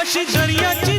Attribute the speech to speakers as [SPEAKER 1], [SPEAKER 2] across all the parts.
[SPEAKER 1] अशी दर्याची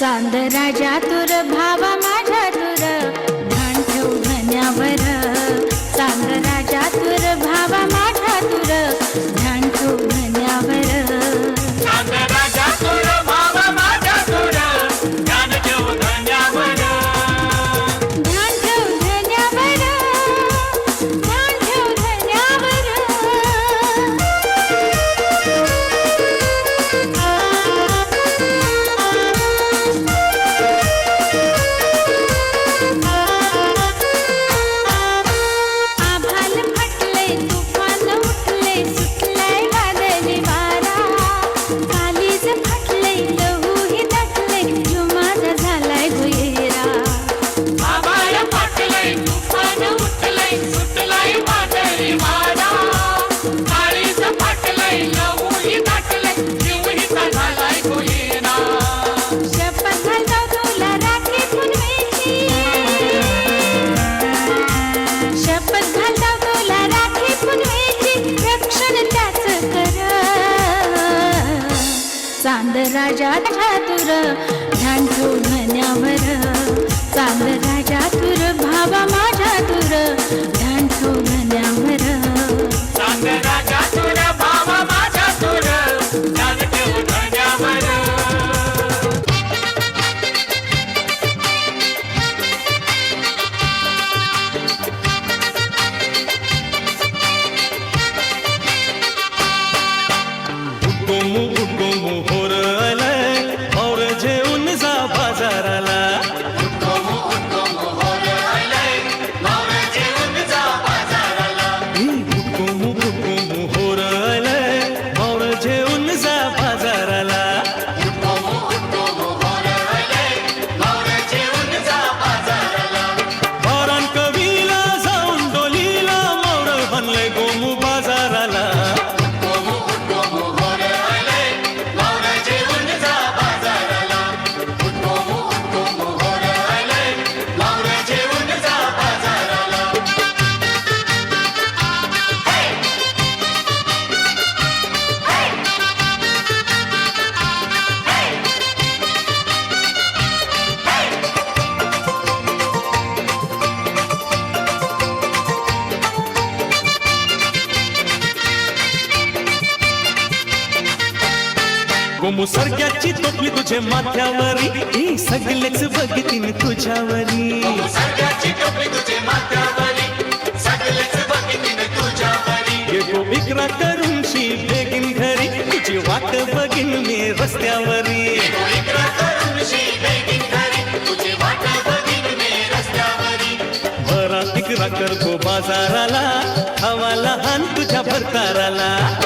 [SPEAKER 2] सौन्दरा चांद राजा चातुर ध्यान म्हण्यावर चांद राजा तुर भावा
[SPEAKER 1] गोमू सरक्याची टोपली तुझे माथ्यावरी. ही सगळेच बघतीन तुझ्यावरी. येतो विक्रा करून शी बेगीन घरी. तुझी वाट बघीन मी रस्त्यावरी. बरा विक्रा करतो बाजाराला. हवा लहान तुझ्या भरताराला.